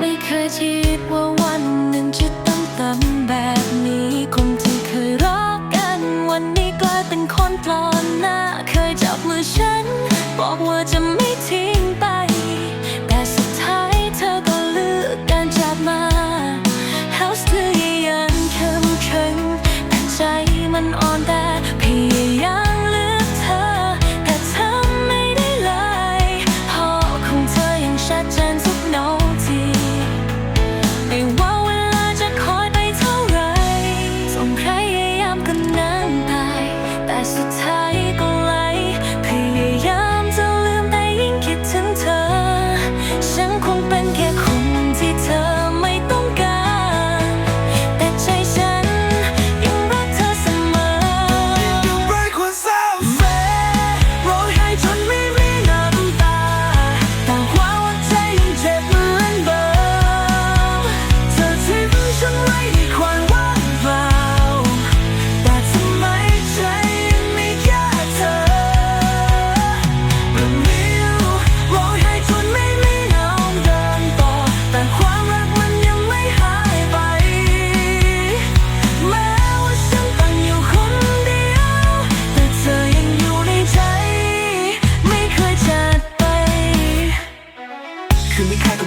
ไม่เคยคิดว่าวันหนึ่งจะต้องทำแบบนี้ คนที่เคยรักกันวันนี้กลายเป็นคนปลอมหน้า เคยจับมือฉัน บอกว่าจะไม่ทิ้งไป แต่สุดท้ายเธอก็เลือกการจากมา House เธอยังเข้มแข็งแต่ใจมันอ่อนแอ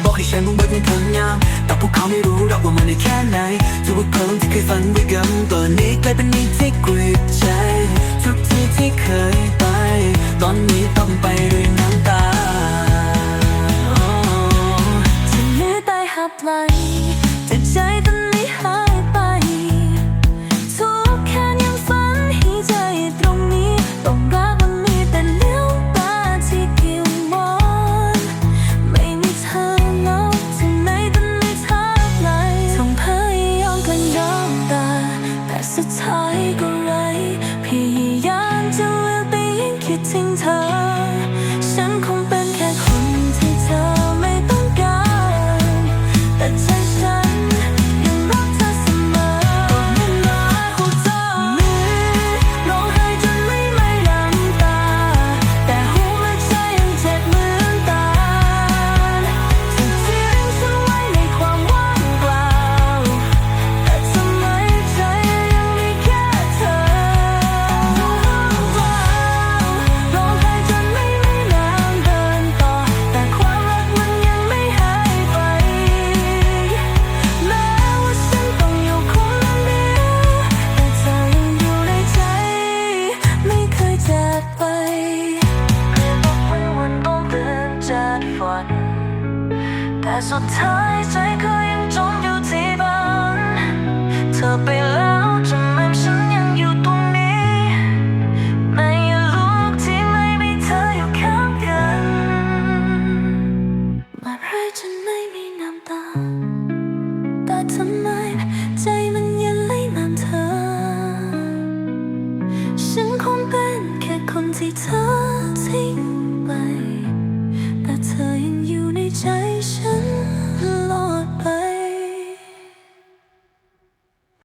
บอกให้ฉันต้องเบิกเงินเธองามแต่พวกเขาไม่รู้หรอกว่ามันได้แค่ไหนทุกเพลิงที่เคยฝันไว้กันตอนนี้กลายเป็นนิที่กรีดใจ ทุกที่ที่เคยไป ตอนนี้ต้องไปด้วยน้ำตาที่เหลือแต่หับไหล แต่ สุดท้ายใจก็ยังจมอยู่ที่บ้านเธอไปแล้วทำไมฉันยังอยู่ตรงนี้ไม่ลูกที่ไม่มีเธออยู่ข้างกันเมื่อไรฉันไม่มีน้ำตา แต่ทำไมใจมันยังไหลนานเธอ ฉันคงเป็นแค่คนที่เธอ